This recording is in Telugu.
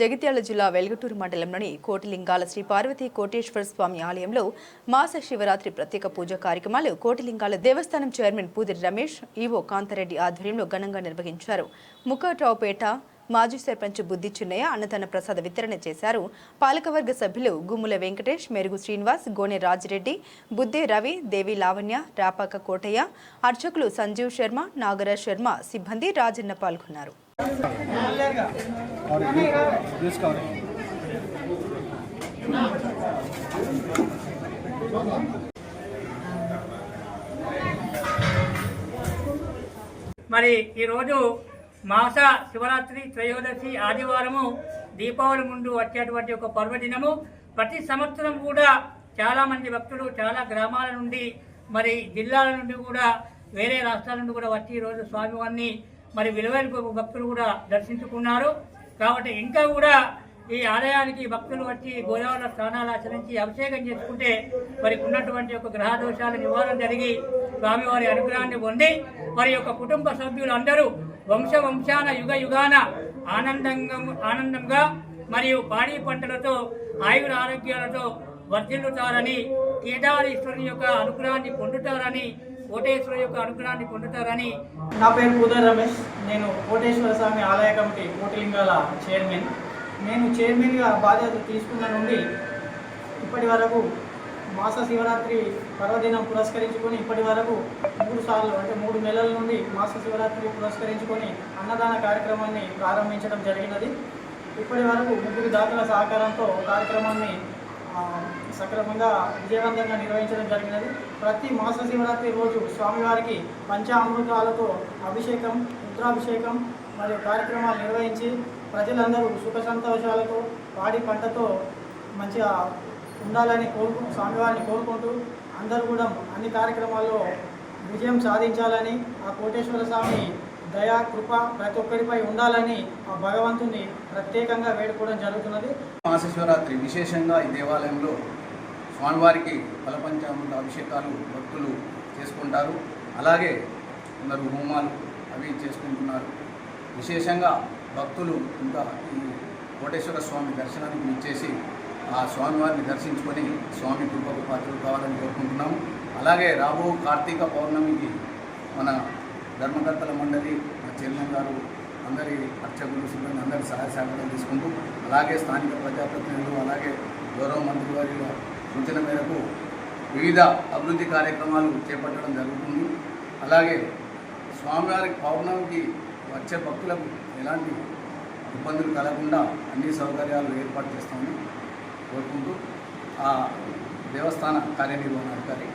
జగిత్యాల జిల్లా వెలుగుటూరు మండలంలోని కోటిలింగాల శ్రీ పార్వతీ కోటేశ్వర స్వామి ఆలయంలో మాస శివరాత్రి ప్రత్యేక పూజ కార్యక్రమాలు కోటిలింగాల దేవస్థానం చైర్మన్ పూదిరి రమేష్ ఈవో కాంతారెడ్డి ఆధ్వర్యంలో ఘనంగా నిర్వహించారు. ముఖట్రావుపేట మాజీ సర్పంచ్ బుద్ధి చిన్నయ్య అన్నదాన ప్రసాద వితరణ చేశారు. పాలకవర్గ సభ్యులు గుమ్ముల వెంకటేష్ మెరుగు శ్రీనివాస్ గోనె రాజిరెడ్డి బుద్దే రవి దేవి లావణ్య రాపాక కోటయ్య అర్చకులు సంజీవ్ శర్మ నాగరాజ్ శర్మ సిబ్బంది రాజన్న పాల్గొన్నారు. మరి ఈరోజు మాస శివరాత్రి త్రయోదశి ఆదివారము దీపావళి ముందు వచ్చేటువంటి ఒక పర్వదినము. ప్రతి సంవత్సరం కూడా చాలామంది భక్తులు చాలా గ్రామాల నుండి మరి జిల్లాల నుండి కూడా వేరే రాష్ట్రాల నుండి కూడా వచ్చి ఈరోజు స్వామివారిని మరి విలువైన భక్తులు కూడా దర్శించుకున్నారు. కాబట్టి ఇంకా కూడా ఈ ఆలయానికి భక్తులు వచ్చి గోదావరి స్నానాలు ఆచరించి అభిషేకం చేసుకుంటే మరి ఉన్నటువంటి యొక్క గ్రహ దోషాల నివారణ జరిగి స్వామివారి అనుగ్రహాన్ని పొంది మరి యొక్క కుటుంబ సభ్యులందరూ వంశ వంశాన యుగ యుగాన ఆనందంగా ఆనందంగా మరియు పాడి పంటలతో ఆయుర ఆరోగ్యాలతో వర్ధిల్లుతారని కేదారేశ్వరుని యొక్క అనుగ్రహాన్ని పొందుతారని కోటేశ్వర యొక్క అనుగ్రహాన్ని పొందుతారని నా పేరు పూదర్ రమేష్. నేను కోటేశ్వర స్వామి ఆలయ కమిటీ కోటిలింగాల చైర్మన్. నేను చైర్మన్గా బాధ్యత తీసుకున్న నుండి ఇప్పటి వరకు మాస శివరాత్రి పర్వదినం పురస్కరించుకొని ఇప్పటి వరకు మూడు సార్లు అంటే మూడు నెలల నుండి మాస శివరాత్రి పురస్కరించుకొని అన్నదాన కార్యక్రమాన్ని ప్రారంభించడం జరిగినది. ఇప్పటి వరకు ముగ్గురు దాతల సహకారంతో కార్యక్రమాన్ని సక్రమంగా విజయవంతంగా నిర్వహించడం జరిగినది. ప్రతి మాస శివరాత్రి రోజు స్వామివారికి పంచామృతాలతో అభిషేకం రుద్రాభిషేకం మరియు కార్యక్రమాలు నిర్వహించి ప్రజలందరూ సుఖ సంతోషాలతో పాడి పంటతో మంచిగా ఉండాలని కోరుకు స్వామివారిని కోరుకుంటూ అందరూ కూడా అన్ని కార్యక్రమాల్లో విజయం సాధించాలని ఆ కోటేశ్వర స్వామి దయా కృప ప్రతి ఒక్కరిపై ఉండాలని ఆ భగవంతుని ప్రత్యేకంగా వేడుకోవడం జరుగుతున్నది. మహాశివరాత్రి విశేషంగా ఈ దేవాలయంలో స్వామివారికి ఫలపంచామృత అభిషేకాలు భక్తులు చేసుకుంటారు. అలాగే కొందరు హోమాలు అవి చేసుకుంటున్నారు. విశేషంగా భక్తులు ఇంకా ఈ కోటేశ్వర స్వామి దర్శనానికి ఇచ్చేసి ఆ స్వామివారిని దర్శించుకొని స్వామి కృపకు పాత్రలు కావాలని కోరుకుంటున్నాము. అలాగే రాబో కార్తీక పౌర్ణమికి మన ధర్మకర్తల మండలి మా చైర్మన్ గారు అందరి అర్చకులు సిబ్బంది అందరి సహాయ సహకారం తీసుకుంటూ అలాగే స్థానిక ప్రజాప్రతినిధులు అలాగే గౌరవ మంత్రి వారి సూచన మేరకు వివిధ అభివృద్ధి కార్యక్రమాలు చేపట్టడం జరుగుతుంది. అలాగే స్వామివారి పౌర్ణమికి వచ్చే భక్తులకు ఎలాంటి ఇబ్బందులు కలగకుండా అన్ని సౌకర్యాలు ఏర్పాటు చేస్తామని కోరుకుంటూ ఆ దేవస్థాన కార్యనిర్వహణాధికారి